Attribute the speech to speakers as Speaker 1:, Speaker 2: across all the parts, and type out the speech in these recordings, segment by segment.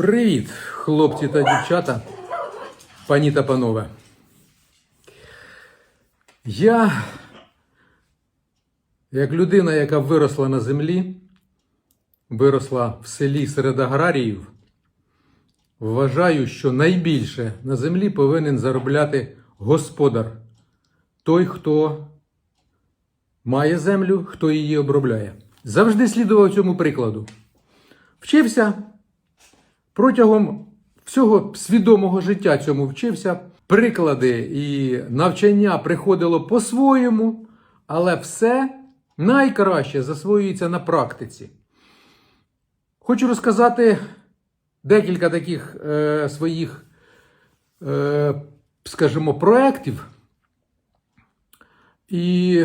Speaker 1: Привіт, хлопці та дівчата, пані та панове. Я, як людина, яка виросла на землі, виросла в селі серед аграріїв, вважаю, що найбільше на землі повинен заробляти господар, той, хто має землю, хто її обробляє. Завжди слідував цьому прикладу. Вчився протягом всього свідомого життя цьому вчився. Приклади і навчання приходило по-своєму, але все найкраще засвоюється на практиці. Хочу розказати декілька таких е, своїх, е, скажімо, проєктів. І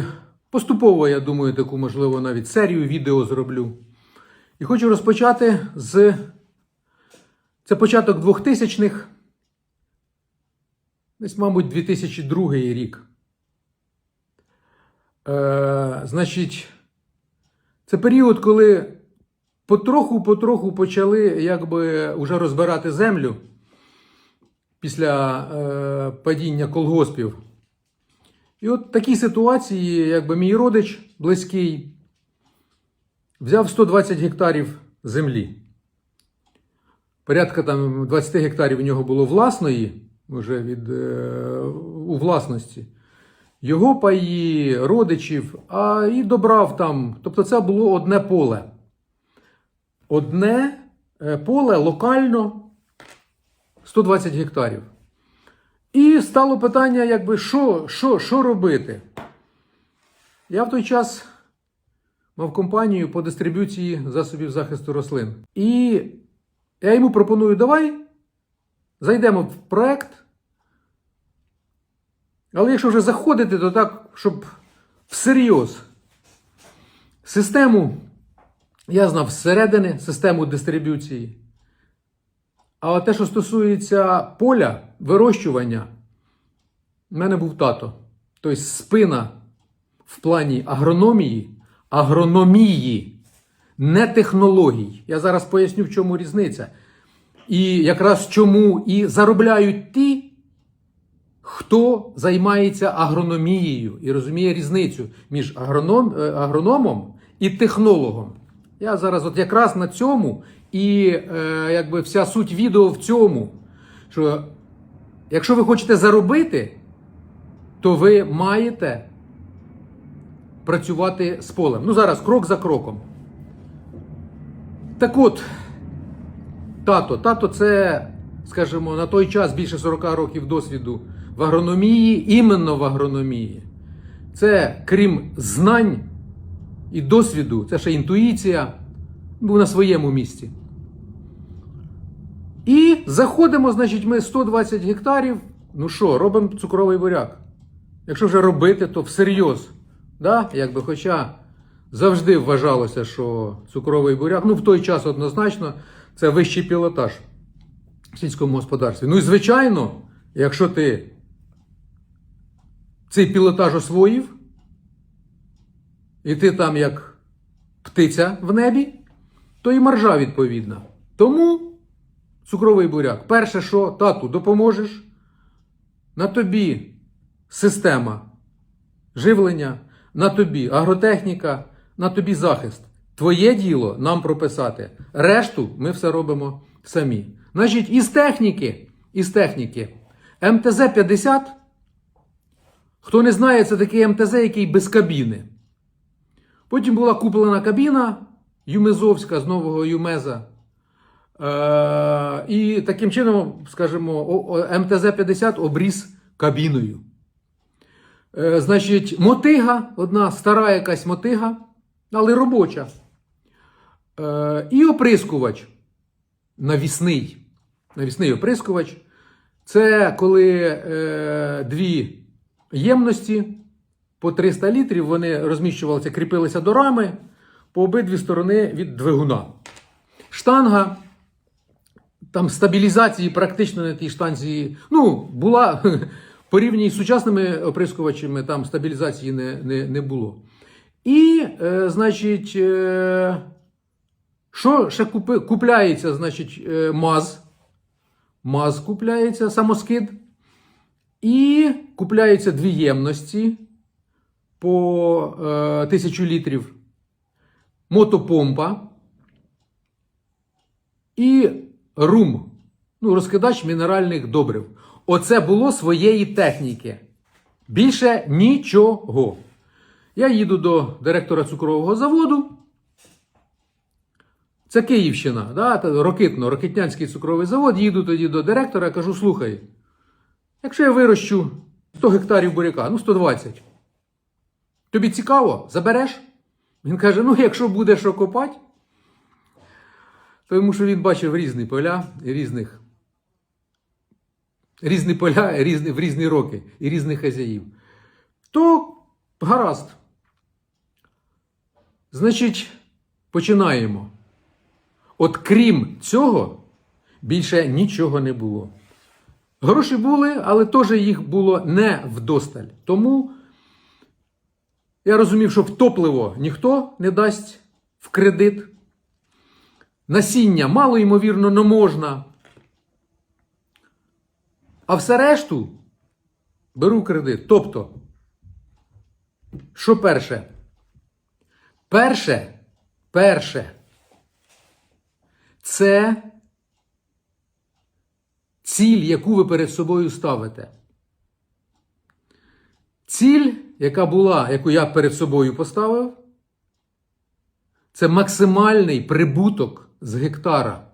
Speaker 1: поступово, я думаю, таку, можливо, навіть серію відео зроблю. І хочу розпочати з. Це початок 2000-х, десь, мабуть, 2002 рік. Е, значить, це період, коли потроху-потроху почали якби уже розбирати землю після е, падіння колгоспів. І от в такій ситуації, якби мій родич близький взяв 120 гектарів землі. Порядка там 20 гектарів у нього було власної, вже від, е, у власності. Його паї, родичів, а і добрав там. Тобто це було одне поле. Одне е, поле локально 120 гектарів. І стало питання, якби, що, що, що робити? Я в той час мав компанію по дистриб'юції засобів захисту рослин. І я йому пропоную, давай зайдемо в проект. Але якщо вже заходити, то так, щоб всерйоз систему, я знав зсередини, систему дистриб'юції. А те, що стосується поля, вирощування, в мене був тато. Тобто спина в плані агрономії, агрономії, не технологій. Я зараз поясню, в чому різниця. І якраз чому і заробляють ті, хто займається агрономією і розуміє різницю між агроном, е, агрономом і технологом. Я зараз от якраз на цьому і е, якби вся суть відео в цьому, що якщо ви хочете заробити, то ви маєте працювати з полем. Ну зараз крок за кроком. Так от, тато, тато це, скажімо, на той час більше 40 років досвіду в агрономії, іменно в агрономії. Це крім знань і досвіду, це ще інтуїція, був на своєму місці. І заходимо, значить, ми 120 гектарів. Ну що, робимо цукровий буряк. Якщо вже робити, то всерйоз. Да? Якби, хоча завжди вважалося, що цукровий буряк, ну в той час однозначно, це вищий пілотаж в сільському господарстві. Ну і звичайно, якщо ти цей пілотаж освоїв, і ти там як птиця в небі, то і маржа відповідна. Тому цукровий буряк. Перше, що тату допоможеш, на тобі система живлення, на тобі агротехніка, на тобі захист. Твоє діло нам прописати. Решту ми все робимо самі. Значить, із техніки, із техніки МТЗ-50. Хто не знає, це такий МТЗ, який без кабіни. Потім була куплена кабіна Юмезовська з нового Юмеза. Е, і таким чином, скажімо, МТЗ-50 обріз кабіною. Е, значить, мотига, одна стара якась мотига, але робоча. Е, і оприскувач навісний. Навісний оприскувач. Це коли е, дві ємності по 300 літрів вони розміщувалися, кріпилися до рами по обидві сторони від двигуна. Штанга. Там стабілізації практично на тій штанзі, ну, була порівняно з сучасними оприскувачами, там стабілізації не не, не було. І, е, значить, е, Що ще купи, купляється, значить, е, маз. Маз купляється, самоскид. І купляються дві ємності по е, тисячу літрів. Мотопомпа і рум. Ну, розкидач мінеральних добрив. Оце було своєї техніки. Більше нічого. Я їду до директора цукрового заводу. Це Київщина, да? Рокитно, Рокитнянський цукровий завод. Їду тоді до директора, кажу: слухай, якщо я вирощу 100 гектарів буряка, ну 120. Тобі цікаво, забереш? Він каже: ну, якщо буде що копати, тому що він бачив різні поля різних. Різні поля різні, в різні роки і різних хазяїв. То гаразд. Значить, починаємо. От крім цього, більше нічого не було. Гроші були, але теж їх було не вдосталь. Тому я розумів, що в топливо ніхто не дасть в кредит. Насіння мало ймовірно не можна. А все решту беру кредит. Тобто, що перше? Перше, перше, це ціль, яку ви перед собою ставите. Ціль, яка була, яку я перед собою поставив, це максимальний прибуток з гектара.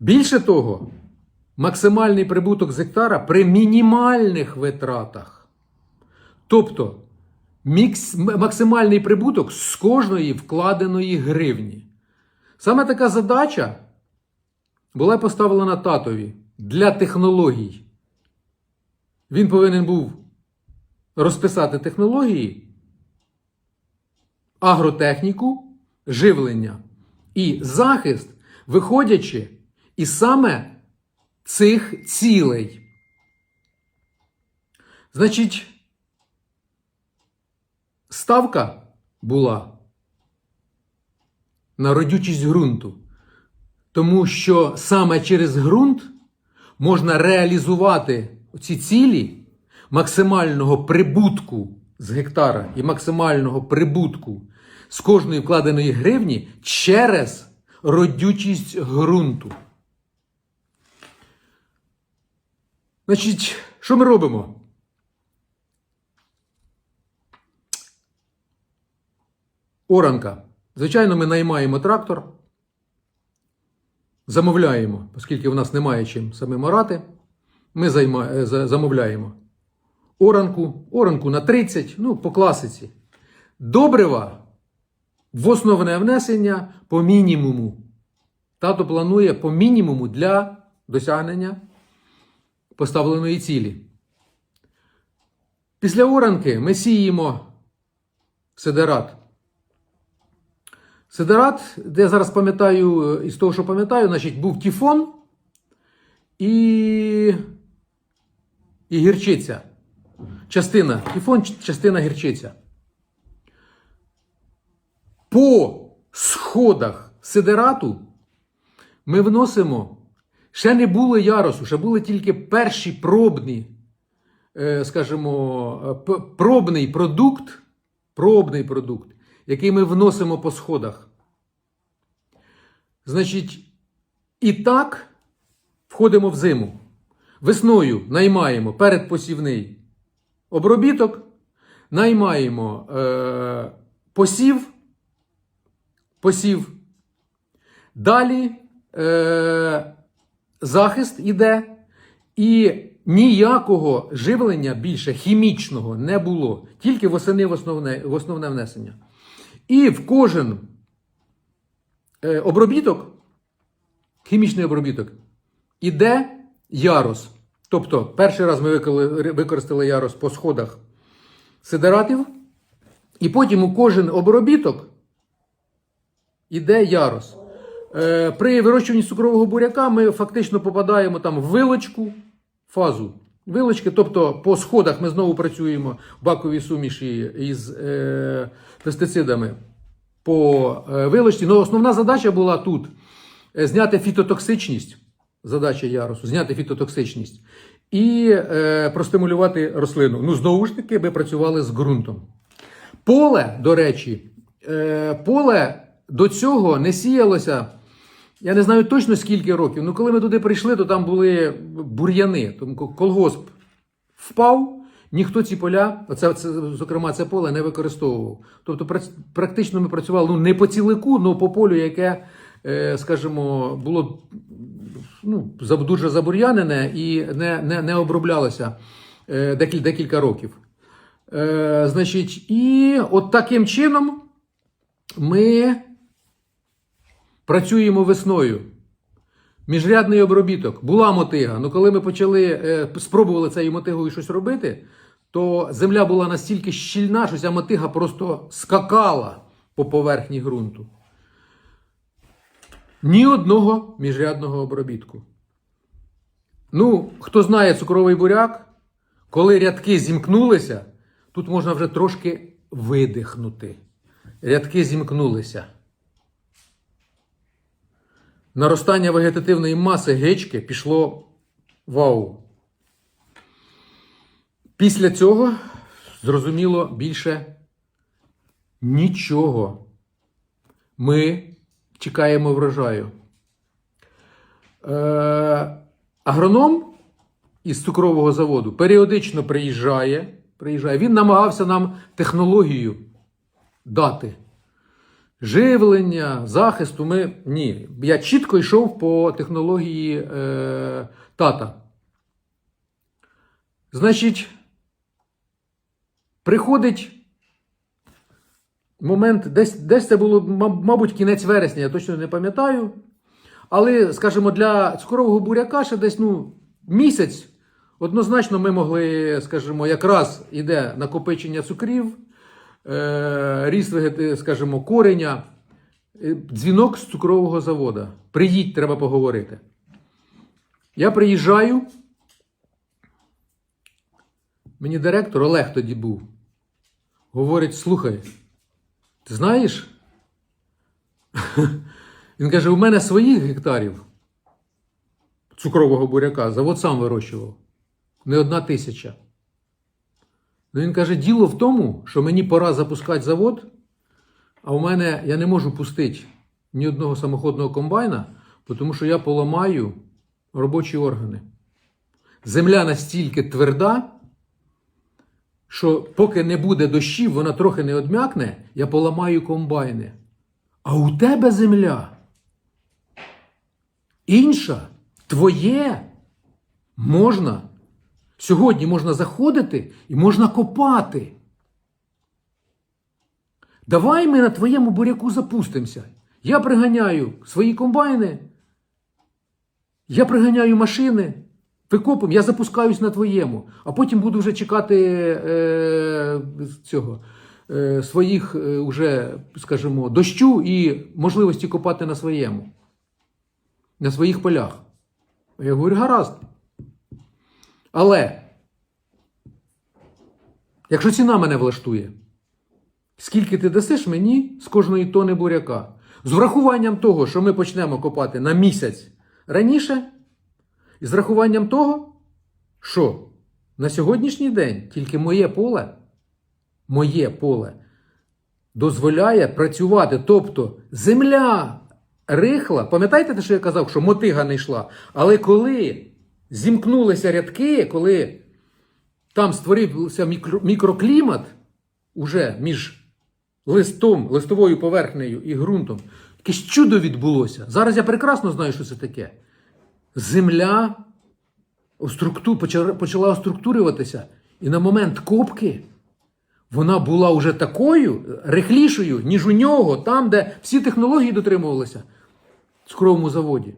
Speaker 1: Більше того, максимальний прибуток з гектара при мінімальних витратах. Тобто максимальний прибуток з кожної вкладеної гривні. Саме така задача була поставлена татові для технологій. Він повинен був розписати технології, агротехніку, живлення і захист, виходячи із саме цих цілей. Значить, ставка була на родючість ґрунту. Тому що саме через ґрунт можна реалізувати ці цілі максимального прибутку з гектара і максимального прибутку з кожної вкладеної гривні через родючість ґрунту. Значить, що ми робимо? Оранка. Звичайно, ми наймаємо трактор, замовляємо, оскільки в нас немає чим самим орати, ми займа, е, замовляємо оранку, оранку на 30, ну, по класиці. Добрива в основне внесення по мінімуму. Тато планує по мінімуму для досягнення поставленої цілі. Після оранки ми сіємо сидерат. Сидерат, де я зараз пам'ятаю, із того, що пам'ятаю, значить, був тіфон і, і гірчиця. Частина тіфон, частина гірчиця. По сходах сидерату ми вносимо. Ще не було яросу, ще були тільки перші пробні, е, скажімо, пробний продукт, пробний продукт, який ми вносимо по сходах. Значить, і так входимо в зиму. Весною наймаємо передпосівний обробіток, наймаємо е, посів, посів. Далі е, захист іде, і ніякого живлення більше хімічного не було, тільки восени в основне, в основне внесення. І в кожен е, обробіток, хімічний обробіток, іде ярос. Тобто, перший раз ми використали ярос по сходах сидератів, і потім у кожен обробіток іде ярос. Е, При вирощуванні цукрового буряка ми фактично попадаємо там в вилочку фазу. Вилочки, тобто по сходах ми знову працюємо в баковій суміші із е, пестицидами. по е, вилочці. Ну, основна задача була тут е, зняти фітотоксичність. Задача ярусу зняти фітотоксичність і е, простимулювати рослину. Ну, знову ж таки, ми працювали з ґрунтом. Поле, до речі, е, поле до цього не сіялося. Я не знаю точно скільки років. Ну, коли ми туди прийшли, то там були бур'яни. Тому колгосп впав, ніхто ці поля, оце, це, зокрема, це поле не використовував. Тобто, практично ми працювали ну, не по цілику, але по полю, яке, е, скажімо, було ну, дуже забур'янене і не, не, не оброблялося е, декіль, декілька років. Е, значить, і от таким чином ми працюємо весною. Міжрядний обробіток. Була мотига. Ну коли ми почали е, спробували цією мотигою щось робити, то земля була настільки щільна, що ця мотига просто скакала по поверхні ґрунту. Ні одного міжрядного обробітку. Ну, хто знає цукровий буряк, коли рядки зімкнулися, тут можна вже трошки видихнути. Рядки зімкнулися. Наростання вегетативної маси гечки пішло вау. Після цього, зрозуміло, більше нічого. Ми чекаємо врожаю. Е, агроном із цукрового заводу періодично приїжджає. приїжджає. Він намагався нам технологію дати. Живлення, захисту ми ні. Я чітко йшов по технології е, тата. Значить, приходить момент, десь, десь це було, мабуть, кінець вересня, я точно не пам'ятаю. Але, скажімо, для цукрового буряка ще десь ну, місяць. Однозначно, ми могли, скажімо, якраз іде накопичення цукрів, е, ріст, вегети- скажімо, кореня, е, дзвінок з цукрового завода. Приїдь, треба поговорити. Я приїжджаю. Мені директор Олег тоді був. Говорить: слухай, ти знаєш? Він каже: у мене своїх гектарів цукрового буряка завод сам вирощував. Не одна тисяча. Ну, він каже: діло в тому, що мені пора запускати завод, а у мене я не можу пустити ні одного самоходного комбайна, тому що я поламаю робочі органи. Земля настільки тверда, що поки не буде дощів, вона трохи не одм'якне, я поламаю комбайни. А у тебе земля інша, твоє можна. Сьогодні можна заходити і можна копати. Давай ми на твоєму буряку запустимося. Я приганяю свої комбайни, я приганяю машини, викопимо, я запускаюсь на твоєму, а потім буду вже чекати е, цього, е, своїх е, уже, скажімо, дощу і можливості копати на своєму, на своїх полях. Я говорю, гаразд. Але, якщо ціна мене влаштує, скільки ти дасиш мені з кожної тони буряка? З врахуванням того, що ми почнемо копати на місяць раніше, і з врахуванням того, що на сьогоднішній день тільки моє поле, моє поле дозволяє працювати. Тобто земля рихла, пам'ятаєте те, що я казав, що мотига не йшла. Але коли зімкнулися рядки, коли там створився мікро- мікроклімат уже між листом, листовою поверхнею і ґрунтом, якесь чудо відбулося. Зараз я прекрасно знаю, що це таке. Земля почала- оструктурюватися, і на момент копки вона була вже такою рихлішою, ніж у нього, там, де всі технології дотримувалися в цукровому заводі.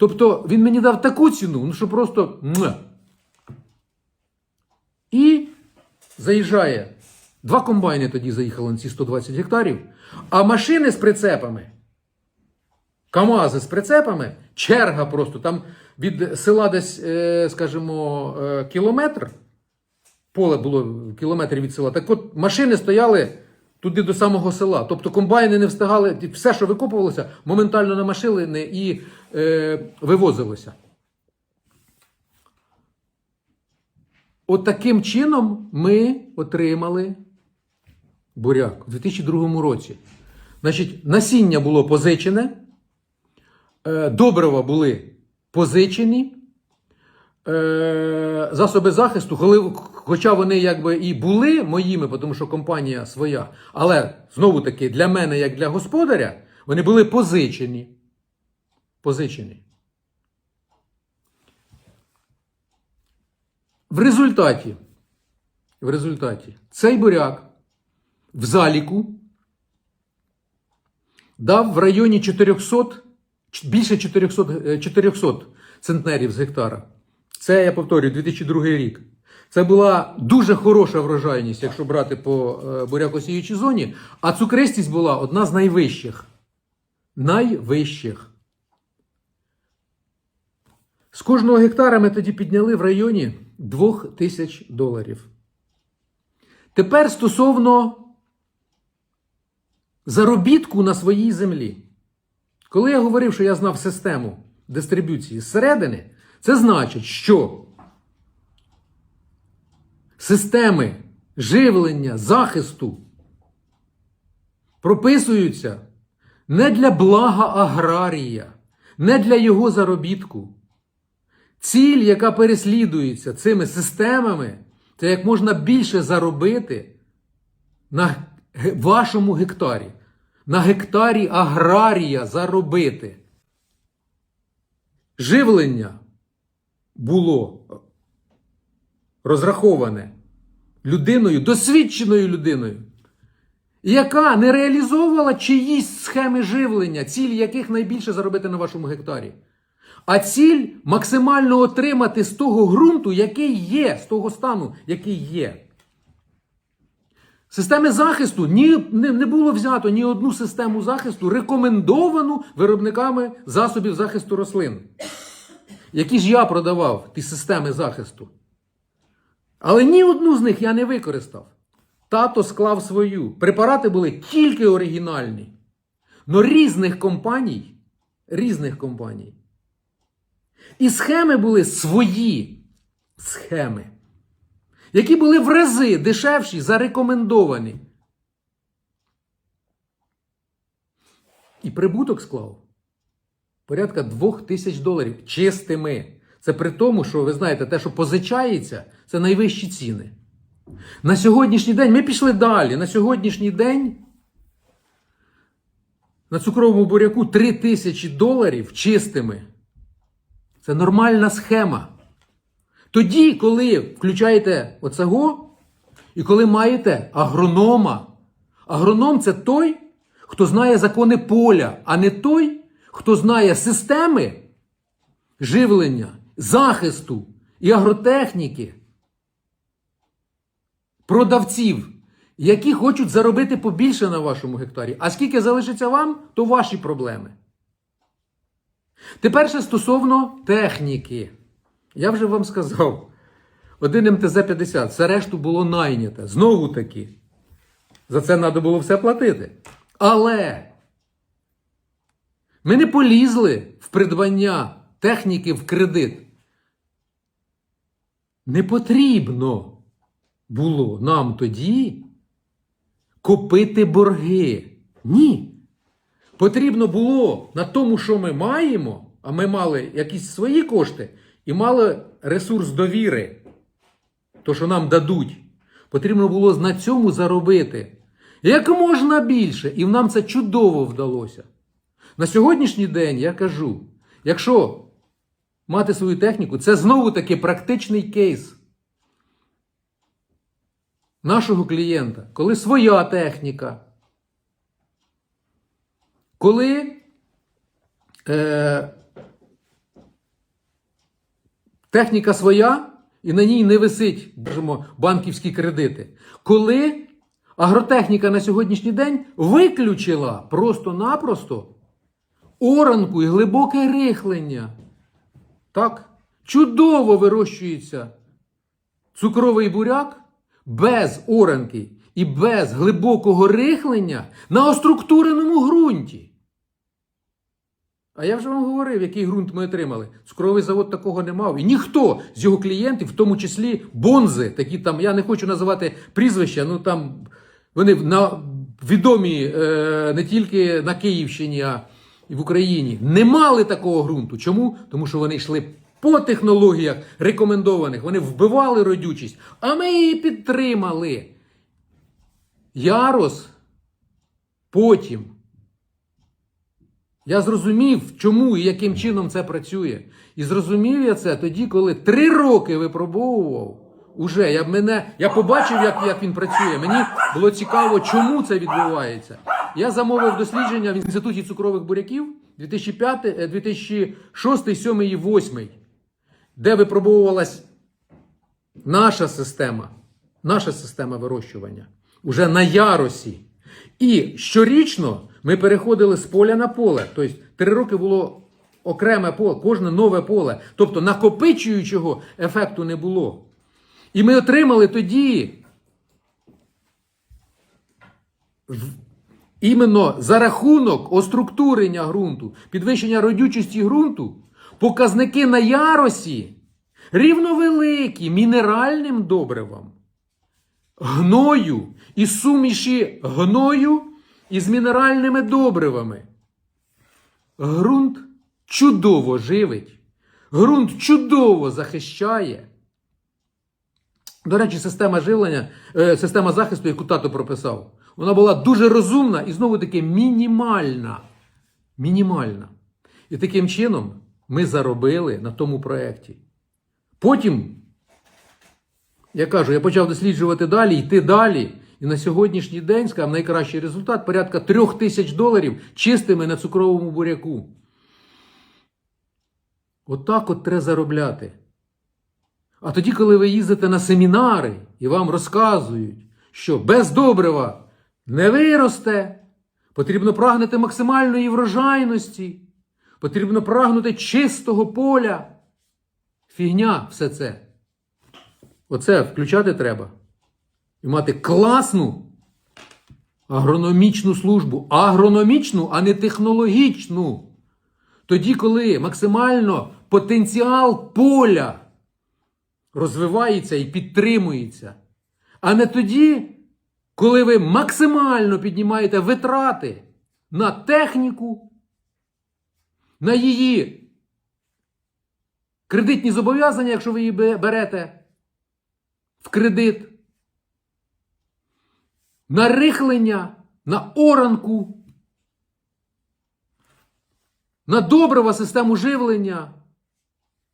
Speaker 1: Тобто він мені дав таку ціну, ну що просто. І заїжджає. Два комбайни тоді заїхали на ці 120 гектарів, а машини з прицепами, КАМАЗи з прицепами, черга просто там від села десь, е, скажімо, е, кілометр. Поле було кілометр від села. Так от машини стояли туди до самого села. Тобто комбайни не встигали, все, що викопувалося, моментально на машини і е, вивозилося. От таким чином ми отримали буряк у 2002 році. Значить, насіння було позичене, е, добрива були позичені, е, засоби захисту, коли, хоча вони якби і були моїми, тому що компанія своя, але знову таки для мене, як для господаря, вони були позичені. Позичені. В результаті, в результаті цей буряк в заліку дав в районі 400, більше 400, е, 400 центнерів з гектара. Це, я повторюю, 2002 рік. Це була дуже хороша врожайність, якщо брати по е, бурякосіючій зоні, а цукристість була одна з найвищих. Найвищих. З кожного гектара ми тоді підняли в районі 2000 доларів. Тепер стосовно заробітку на своїй землі. Коли я говорив, що я знав систему дистриб'юції зсередини, це значить, що системи живлення, захисту прописуються не для блага аграрія, не для його заробітку. Ціль, яка переслідується цими системами, це як можна більше заробити на вашому гектарі. На гектарі аграрія заробити. Живлення було розраховане людиною, досвідченою людиною, яка не реалізовувала чиїсь схеми живлення, ціль яких найбільше заробити на вашому гектарі. А ціль максимально отримати з того ґрунту, який є, з того стану, який є. Системи захисту ні, не, не було взято ні одну систему захисту, рекомендовану виробниками засобів захисту рослин, які ж я продавав, ті системи захисту. Але ні одну з них я не використав. Тато склав свою. Препарати були тільки оригінальні. Но різних компаній, різних компаній. І схеми були свої схеми, які були в рази дешевші, зарекомендовані. І прибуток склав порядка двох тисяч доларів чистими. Це при тому, що ви знаєте, те, що позичається, це найвищі ціни. На сьогоднішній день ми пішли далі. На сьогоднішній день на цукровому буряку 3 тисячі доларів чистими. Це нормальна схема. Тоді, коли включаєте оцего, і коли маєте агронома, агроном це той, хто знає закони поля, а не той, хто знає системи живлення, захисту і агротехніки, продавців, які хочуть заробити побільше на вашому гектарі. А скільки залишиться вам, то ваші проблеми. Тепер ще стосовно техніки. Я вже вам сказав, один МТЗ-50, все решту було найнято. Знову таки. За це треба було все платити. Але ми не полізли в придбання техніки в кредит. Не потрібно було нам тоді купити борги. Ні. Потрібно було на тому, що ми маємо, а ми мали якісь свої кошти і мали ресурс довіри, то, що нам дадуть. Потрібно було на цьому заробити як можна більше, і нам це чудово вдалося. На сьогоднішній день я кажу: якщо мати свою техніку, це знову таки практичний кейс нашого клієнта, коли своя техніка. Коли е, техніка своя і на ній не висить скажімо, банківські кредити, коли агротехніка на сьогоднішній день виключила просто-напросто оранку і глибоке рихлення. Так, чудово вирощується цукровий буряк без оранки і без глибокого рихлення на оструктуреному ґрунті. А я вже вам говорив, який ґрунт ми отримали. Цукровий завод такого не мав. І ніхто з його клієнтів, в тому числі бонзи, такі там, я не хочу називати прізвища, ну там вони на, відомі е, не тільки на Київщині, а і в Україні, не мали такого ґрунту. Чому? Тому що вони йшли по технологіях рекомендованих, вони вбивали родючість, а ми її підтримали. Ярос потім. Я зрозумів, чому і яким чином це працює. І зрозумів я це тоді, коли три роки випробовував. Уже я мене я побачив, як, як він працює. Мені було цікаво, чому це відбувається. Я замовив дослідження в інституті цукрових буряків 2005, е, 2006, 2007 і 2008, де випробовувалась наша система, наша система вирощування уже на яросі. І щорічно ми переходили з поля на поле. Тобто три роки було окреме поле, кожне нове поле. Тобто накопичуючого ефекту не було. І ми отримали тоді іменно за рахунок оструктурення ґрунту, підвищення родючості ґрунту, показники на яросі рівновеликі мінеральним добривам гною і суміші гною із мінеральними добривами. Грунт чудово живить, ґрунт чудово захищає. До речі, система живлення, е, система захисту, яку тато прописав, вона була дуже розумна і знову таки мінімальна. Мінімальна. І таким чином ми заробили на тому проєкті. Потім я кажу, я почав досліджувати далі, йти далі. І на сьогоднішній день, скажімо, найкращий результат порядка трьох тисяч доларів чистими на цукровому буряку. Отак от треба заробляти. А тоді, коли ви їздите на семінари і вам розказують, що без добрива не виросте, потрібно прагнути максимальної врожайності, потрібно прагнути чистого поля. Фігня все це. Оце включати треба. І мати класну агрономічну службу. Агрономічну, а не технологічну. Тоді, коли максимально потенціал поля розвивається і підтримується. А не тоді, коли ви максимально піднімаєте витрати на техніку, на її кредитні зобов'язання, якщо ви її берете в кредит, на рихлення, на оранку, на добрива систему живлення,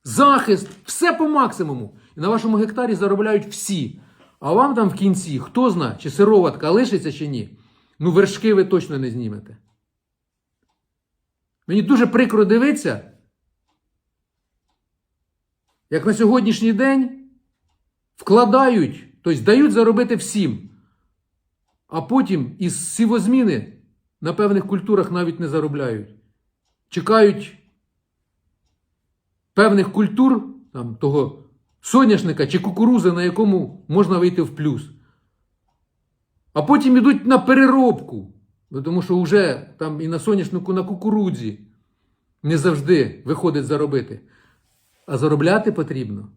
Speaker 1: захист, все по максимуму. І на вашому гектарі заробляють всі. А вам там в кінці, хто знає, чи сироватка лишиться, чи ні. Ну, вершки ви точно не знімете. Мені дуже прикро дивитися, як на сьогоднішній день вкладають, тобто дають заробити всім. А потім із сівозміни на певних культурах навіть не заробляють. Чекають певних культур, там, того соняшника чи кукурузи, на якому можна вийти в плюс. А потім йдуть на переробку. Тому що вже там і на соняшнику, на кукурудзі не завжди виходить заробити. А заробляти потрібно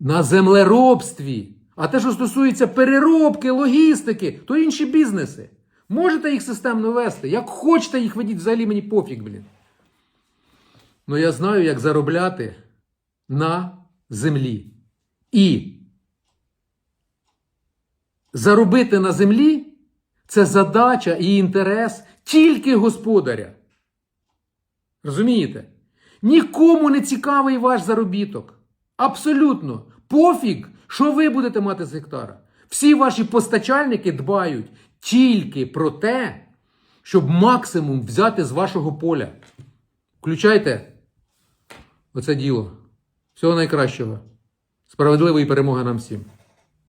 Speaker 1: на землеробстві. А те, що стосується переробки, логістики, то інші бізнеси. Можете їх системно вести. Як хочете їх ведіть, взагалі мені пофіг, блін. Ну я знаю, як заробляти на землі. І заробити на землі це задача і інтерес тільки господаря. Розумієте? Нікому не цікавий ваш заробіток. Абсолютно. Пофіг, що ви будете мати з гектара. Всі ваші постачальники дбають тільки про те, щоб максимум взяти з вашого поля. Включайте оце діло. Всього найкращого. Справедливої перемоги нам всім.